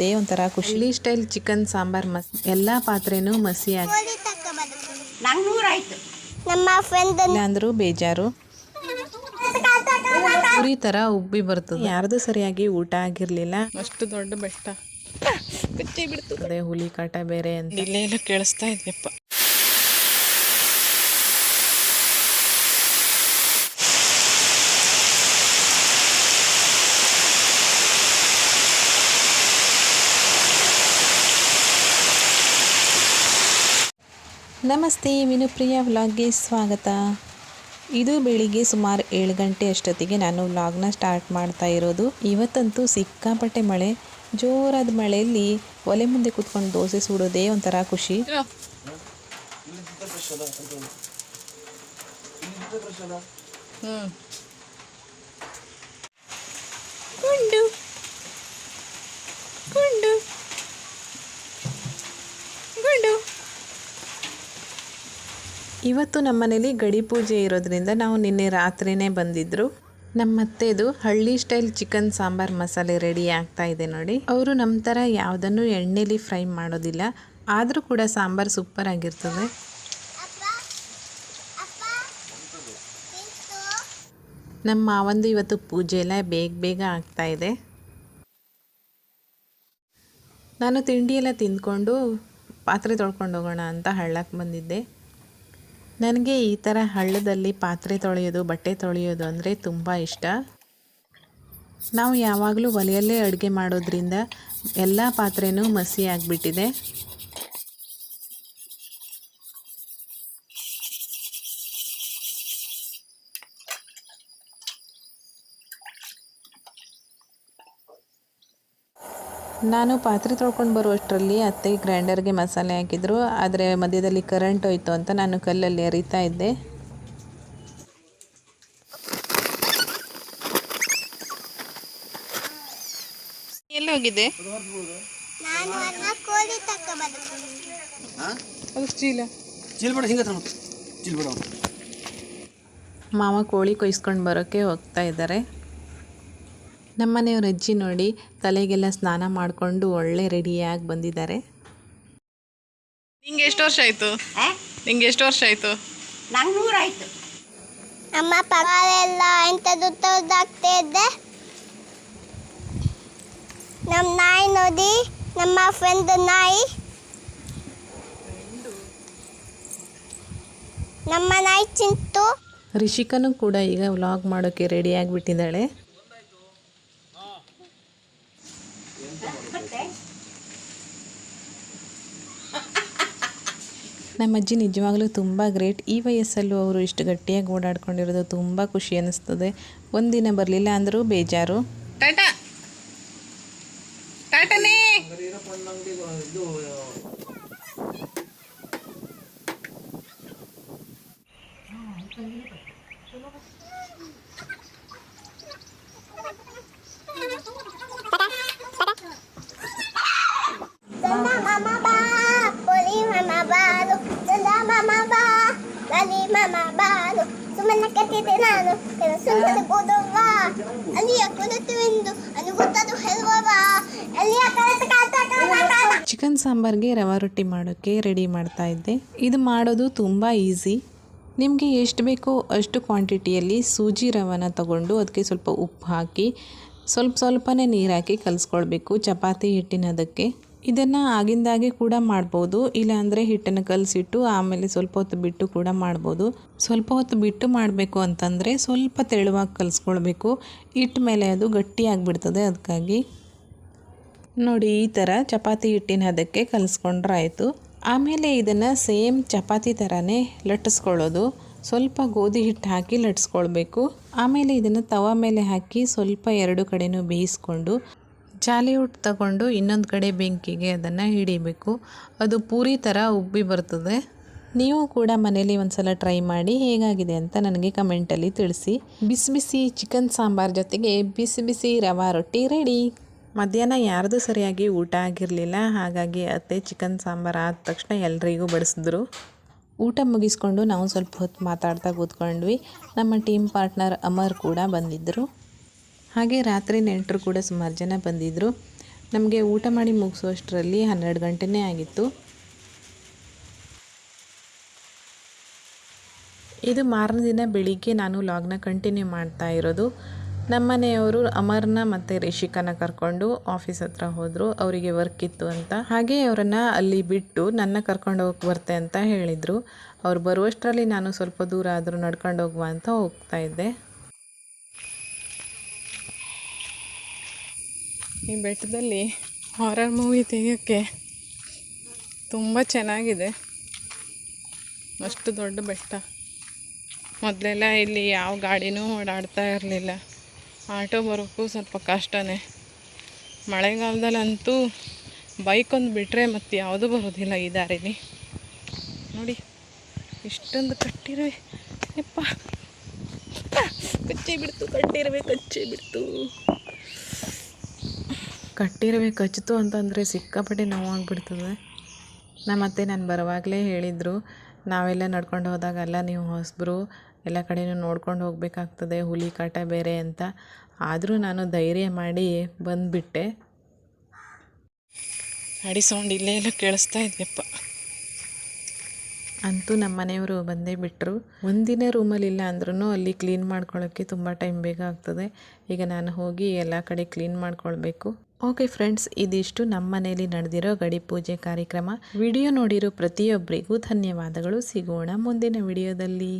ಸುಡೋದೇ ಒಂಥರ ಖುಷಿ. ಹಳ್ಳಿ ಸ್ಟೈಲ್ ಚಿಕನ್ ಸಾಂಬಾರ್ ಮಸ್ ಎಲ್ಲ ಪಾತ್ರೆನೂ ಮಸಿ ಆಗಿ ನೂರಾಯ್ತು. ನಮ್ಮ ಫ್ರೆಂಡ್ ಇಲ್ಲ ಅಂದ್ರೂ ಬೇಜಾರು. ಪುರಿ ತರ ಉಬ್ಬಿ ಬರ್ತದೆ. ಯಾರ್ದು ಸರಿಯಾಗಿ ಊಟ ಆಗಿರಲಿಲ್ಲ. ಅಷ್ಟು ದೊಡ್ಡ ಬೆಟ್ಟ. ಬಿಡ್ತು. ಅದೇ ಹುಲಿ ಕಾಟ ಬೇರೆ ಅಂತ. ಇಲ್ಲೇ ಎಲ್ಲ ಕೇಳಿಸ್ತಾ ಇದೆಯಪ್ಪ. ನಮಸ್ತೆ, ವಿನುಪ್ರಿಯ ವ್ಲಾಗ್ಗೆ ಸ್ವಾಗತ. ಇದು ಬೆಳಿಗ್ಗೆ ಸುಮಾರು ಏಳು ಗಂಟೆ ಅಷ್ಟೊತ್ತಿಗೆ ನಾನು ವ್ಲಾಗ್ನ ಸ್ಟಾರ್ಟ್ ಮಾಡ್ತಾ ಇರೋದು. ಇವತ್ತಂತೂ ಸಿಕ್ಕಾಪಟ್ಟೆ ಮಳೆ, ಜೋರಾದ ಮಳೆಯಲ್ಲಿ ಒಲೆ ಮುಂದೆ ಕೂತ್ಕೊಂಡು ದೋಸೆ ಸುಡೋದೇ ಒಂಥರ ಖುಷಿ. ಹ್ಞೂ ಗುಂಡು ಗುಂಡು ಗುಂಡು ಇವತ್ತು ನಮ್ಮನೇಲಿ ಗಡಿ ಪೂಜೆ ಇರೋದ್ರಿಂದ ನಾವು ನಿನ್ನೆ ರಾತ್ರಿನೇ ಬಂದಿದ್ರು. ನಮ್ಮ ಅತ್ತೆದು ಹಳ್ಳಿ ಸ್ಟೈಲ್ ಚಿಕನ್ ಸಾಂಬಾರ್ ಮಸಾಲೆ ರೆಡಿ ಆಗ್ತಾ ಇದೆ ನೋಡಿ. ಅವರು ನಮ್ಮ ಥರ ಯಾವುದನ್ನು ಎಣ್ಣೆಲಿ ಫ್ರೈ ಮಾಡೋದಿಲ್ಲ. ಆದರೂ ಕೂಡ ಸಾಂಬಾರ್ ಸೂಪರ್ ಆಗಿರ್ತದೆ. ನಮ್ಮ ಮಾವಂದು ಇವತ್ತು ಪೂಜೆ ಎಲ್ಲ ಬೇಗ ಬೇಗ ಆಗ್ತಾ ಇದೆ. ನಾನು ತಿಂಡಿ ಎಲ್ಲ ತಿಂದ್ಕೊಂಡು ಪಾತ್ರೆ ತೊಳ್ಕೊಂಡು ಹೋಗೋಣ ಅಂತ ಹಳ್ಳಕ್ಕೆ ಬಂದಿದ್ದೆ. ನನಗೆ ಈ ಥರ ಹಳ್ಳದಲ್ಲಿ ಪಾತ್ರೆ ತೊಳೆಯೋದು, ಬಟ್ಟೆ ತೊಳೆಯೋದು ಅಂದರೆ ತುಂಬ ಇಷ್ಟ. ನಾವು ಯಾವಾಗಲೂ ಒಲೆಯಲ್ಲೇ ಅಡುಗೆ ಮಾಡೋದ್ರಿಂದ ಎಲ್ಲ ಪಾತ್ರೆನೂ ಮಸಿ ಆಗಿಬಿಟ್ಟಿದೆ. ನಾನು ಪಾತ್ರೆ ತೊಳ್ಕೊಂಡು ಬರುವಷ್ಟರಲ್ಲಿ ಅತ್ತೆ ಗ್ರೈಂಡರ್ಗೆ ಮಸಾಲೆ ಹಾಕಿದ್ರು ಆದರೆ ಮಧ್ಯದಲ್ಲಿ ಕರೆಂಟ್ ಹೋಯ್ತು ಅಂತ ನಾನು ಕಲ್ಲಲ್ಲಿ ಅರಿತಾ ಇದ್ದೆ. ಎಲ್ಲಿ ಹೋಗಿದೆ ಮಾವ ಕೋಳಿ ಕೊಯ್ಸ್ಕೊಂಡು ಬರೋಕ್ಕೆ ಹೋಗ್ತಾ ಇದ್ದಾರೆ. ನಮ್ಮನೆಯವ್ರ ಅಜ್ಜಿ ನೋಡಿ ತಲೆಗೆಲ್ಲ ಸ್ನಾನ ಮಾಡಿಕೊಂಡು ಒಳ್ಳೆ ರೆಡಿಯಾಗಿ ಬಂದಿದ್ದಾರೆ. ನಿಂಗೆ ಎಷ್ಟು ವರ್ಷ ಆಯಿತು? ಆ? ನಿಂಗೆ ಎಷ್ಟು ವರ್ಷ ಆಯಿತು? ನಂಗೆ ನೂರಾಯ್ತು ಅಮ್ಮ ಪಗಾರೆಲ್ಲ ಎಂಥದ್ದು ತೆಗ್ದಾಕ್ತಾ ಇದ್ದೆ. ನಮ್ಮ ನಾಯಿ ನೋಡಿ ನಮ್ಮ ಫ್ರೆಂಡ್ ನಾಯಿ. ನಮ್ಮ ನಾಯಿ ಚಿಂತು ರಿಷಿಕನು ಕೂಡ ಈಗ ವ್ಲಾಗ್ ಮಾಡೋಕ್ಕೆ ರೆಡಿ ನಮ್ಮ ಅಜ್ಜಿ ನಿಜವಾಗ್ಲೂ ತುಂಬ ಗ್ರೇಟ್ ಈ ವಯಸ್ಸಲ್ಲೂ ಅವರು ಇಷ್ಟು ಗಟ್ಟಿಯಾಗಿ ಓಡಾಡ್ಕೊಂಡಿರೋದು ತುಂಬ ಖುಷಿ ಅನ್ನಿಸ್ತದೆ. ಒಂದಿನ ಬರಲಿಲ್ಲ ಅಂದರೂ ಬೇಜಾರು. ಟಾಟಾ! ಟಾಟಾನೇ! ಚಂದ ಚಿಕನ್ ಸಾಂಬಾರ್ಗೆ ರವಾ ರೊಟ್ಟಿ ಮಾಡೋಕ್ಕೆ ರೆಡಿ ಮಾಡ್ತಾ ಇದ್ದೆ. ಇದು ಮಾಡೋದು ತುಂಬ ಈಸಿ. ನಿಮಗೆ ಎಷ್ಟು ಬೇಕೋ ಅಷ್ಟು ಕ್ವಾಂಟಿಟಿಯಲ್ಲಿ ಸೂಜಿ ರವನ ತಗೊಂಡು ಅದಕ್ಕೆ ಸ್ವಲ್ಪ ಉಪ್ಪು ಹಾಕಿ ಸ್ವಲ್ಪ ಸ್ವಲ್ಪನೇ ನೀರು ಹಾಕಿ ಕಲಿಸ್ಕೊಳ್ಬೇಕು. ಚಪಾತಿ ಹಿಟ್ಟಿನ ಅದಕ್ಕೆ ಇದನ್ನು ಆಗಿಂದಾಗೆ ಕೂಡ ಮಾಡ್ಬೋದು. ಇಲ್ಲಾಂದರೆ ಹಿಟ್ಟನ್ನು ಕಲಸಿಟ್ಟು ಆಮೇಲೆ ಸ್ವಲ್ಪ ಹೊತ್ತು ಬಿಟ್ಟು ಕೂಡ ಮಾಡ್ಬೋದು. ಸ್ವಲ್ಪ ಹೊತ್ತು ಬಿಟ್ಟು ಮಾಡಬೇಕು ಅಂತಂದರೆ ಸ್ವಲ್ಪ ತೆಳುವಾಗಿ ಕಲಿಸ್ಕೊಳ್ಬೇಕು. ಇಟ್ಟ ಮೇಲೆ ಅದು ಗಟ್ಟಿಯಾಗಿಬಿಡ್ತದೆ ಅದಕ್ಕಾಗಿ. ನೋಡಿ, ಈ ಥರ ಚಪಾತಿ ಹಿಟ್ಟಿನ ಅದಕ್ಕೆ ಕಲಿಸ್ಕೊಂಡ್ರೆ ಆಯಿತು. ಆಮೇಲೆ ಇದನ್ನು ಸೇಮ್ ಚಪಾತಿ ಥರನೇ ಲಟ್ಟಿಸ್ಕೊಳ್ಳೋದು. ಸ್ವಲ್ಪ ಗೋಧಿ ಹಿಟ್ಟು ಹಾಕಿ ಲಟ್ಸ್ಕೊಳ್ಬೇಕು ಆಮೇಲೆ ಇದನ್ನು ತವ ಮೇಲೆ ಹಾಕಿ ಸ್ವಲ್ಪ ಎರಡು ಕಡೆನೂ ಬೇಯಿಸ್ಕೊಂಡು ಹಿಟ್ಟು ತಗೊಂಡು ಇನ್ನೊಂದು ಕಡೆ ಬೆಂಕಿಗೆ ಅದನ್ನು ಹಿಡಿಬೇಕು. ಅದು ಪೂರಿ ಥರ ಉಬ್ಬಿ ಬರ್ತದೆ. ನೀವು ಕೂಡ ಮನೇಲಿ ಒಂದ್ಸಲ ಟ್ರೈ ಮಾಡಿ ಹೇಗಾಗಿದೆ ಅಂತ ನನಗೆ ಕಮೆಂಟಲ್ಲಿ ತಿಳಿಸಿ. ಬಿಸಿ ಬಿಸಿ ಚಿಕನ್ ಸಾಂಬಾರ್ ಜೊತೆಗೆ ಬಿಸಿ ಬಿಸಿ ರವಾ ರೊಟ್ಟಿ ರೆಡಿ ಮಧ್ಯಾಹ್ನ ಯಾರ್ದು ಸರಿಯಾಗಿ ಊಟ ಆಗಿರಲಿಲ್ಲ, ಹಾಗಾಗಿ ಅತ್ತೆ ಚಿಕನ್ ಸಾಂಬಾರ್ ಆದ ತಕ್ಷಣ ಎಲ್ರಿಗೂ ಬಡಿಸಿದ್ರು. ಊಟ ಮುಗಿಸ್ಕೊಂಡು ನಾವು ಸ್ವಲ್ಪ ಹೊತ್ತು ಮಾತಾಡ್ತಾ ಕೂತ್ಕೊಂಡ್ವಿ. ನಮ್ಮ ಟೀಮ್ ಪಾರ್ಟ್ನರ್ ಅಮರ್ ಕೂಡ ಬಂದಿದ್ದರು ಹಾಗೆ ರಾತ್ರಿ ನೆಂಟರು ಕೂಡ ಸುಮಾರು ಜನ ಬಂದಿದ್ದರು ನಮಗೆ ಊಟ ಮಾಡಿ ಮುಗಿಸುವಷ್ಟರಲ್ಲಿ ಹನ್ನೆರಡು ಗಂಟೆನೇ ಆಗಿತ್ತು. ಇದು ಮಾರನೇ ದಿನ ಬೆಳಿಗ್ಗೆ ನಾನು ಲಾಗ್ನ ಕಂಟಿನ್ಯೂ ಮಾಡ್ತಾ ಇರೋದು. ನಮ್ಮನೆಯವರು ಅಮರ್ನ ಮತ್ತು ರಿಷಿಕನ ಕರ್ಕೊಂಡು ಆಫೀಸ್ ಹತ್ರ ಹೋದರು. ಅವರಿಗೆ ವರ್ಕ್ ಇತ್ತು ಅಂತ. ಹಾಗೆ ಅವರನ್ನು ಅಲ್ಲಿ ಬಿಟ್ಟು ನನ್ನ ಕರ್ಕೊಂಡು ಹೋಗಿ ಬರ್ತೆ ಅಂತ ಹೇಳಿದರು. ಅವ್ರು ಬರುವಷ್ಟರಲ್ಲಿ ನಾನು ಸ್ವಲ್ಪ ದೂರ ಆದರೂ ನಡ್ಕೊಂಡು ಹೋಗುವ ಅಂತ ಹೋಗ್ತಾ ಇದ್ದೆ. ಈ ಬೆಟ್ಟದಲ್ಲಿ ಹಾರರ್ ಮೂವಿ ತೆಗೆಯೋಕ್ಕೆ ತುಂಬ ಚೆನ್ನಾಗಿದೆ. ಅಷ್ಟು ದೊಡ್ಡ ಬೆಟ್ಟ. ಮೊದಲೆಲ್ಲ ಇಲ್ಲಿ ಯಾವ ಗಾಡಿನೂ ಓಡಾಡ್ತಾ ಇರಲಿಲ್ಲ. ಆಟೋ ಬರೋಕ್ಕೂ ಸ್ವಲ್ಪ ಕಷ್ಟನೇ. ಮಳೆಗಾಲದಲ್ಲಂತೂ ಬೈಕ್ ಒಂದು ಬಿಟ್ಟರೆ ಮತ್ತು ಯಾವುದೂ ಬರೋದಿಲ್ಲ ಈ ದಾರಿಲಿ. ನೋಡಿ, ಇಷ್ಟೊಂದು ಕಟ್ಟಿರುವೆ ಯಪ್ಪ ಕಚ್ಚಿ ಬಿಡ್ತು ಕಟ್ಟಿರುವೆ ಕಚ್ಚಿ ಬಿಡ್ತು. ಕಟ್ಟಿರುವೆ ಕಚ್ಚಿತು ಅಂತಂದರೆ ಸಿಕ್ಕಾಪಟ್ಟೆ ನೋವಾಗ್ಬಿಡ್ತದೆ. ನಮ್ಮ ಅತ್ತೆ ನಾನು ಬರುವಾಗಲೇ ಹೇಳಿದರು, ನಾವೆಲ್ಲ ನಡ್ಕೊಂಡು ಹೋದಾಗೆಲ್ಲ ನೀವು ಹೊಸಬ್ರು, ಎಲ್ಲ ಕಡೆಯೂ ನೋಡ್ಕೊಂಡು ಹೋಗಬೇಕಾಗ್ತದೆ, ಹುಲಿ ಕಾಟ ಬೇರೆ ಅಂತ. ಆದರೂ ನಾನು ಧೈರ್ಯ ಮಾಡಿ ಬಂದುಬಿಟ್ಟೆ. ಅಡಿ ಸೌಂಡ್ ಇಲ್ಲೇ ಎಲ್ಲ ಕೇಳಿಸ್ತಾ ಇದ್ದೆಪ್ಪ ಅಂತೂ ನಮ್ಮ ಮನೆಯವರು ಬಂದೇ ಬಿಟ್ಟರು ಒಂದಿನ ರೂಮಲ್ಲಿ ಇಲ್ಲ ಅಂದ್ರೂ ಅಲ್ಲಿ ಕ್ಲೀನ್ ಮಾಡ್ಕೊಳ್ಳೋಕ್ಕೆ ತುಂಬ ಟೈಮ್ ಬೇಕಾಗ್ತದೆ. ಈಗ ನಾನು ಹೋಗಿ ಎಲ್ಲ ಕಡೆ ಕ್ಲೀನ್ ಮಾಡ್ಕೊಳ್ಬೇಕು. ಓಕೆ ಫ್ರೆಂಡ್ಸ್ ಇದಿಷ್ಟು ನಮ್ಮ ಮನೆಯಲ್ಲಿ ನಡೆದಿರೋ ಗಡಿ ಪೂಜೆ ಕಾರ್ಯಕ್ರಮ. ವಿಡಿಯೋ ನೋಡಿರೋ ಪ್ರತಿಯೊಬ್ಬರಿಗೂ ಧನ್ಯವಾದಗಳು. ಸಿಗೋಣ ಮುಂದಿನ ವಿಡಿಯೋದಲ್ಲಿ.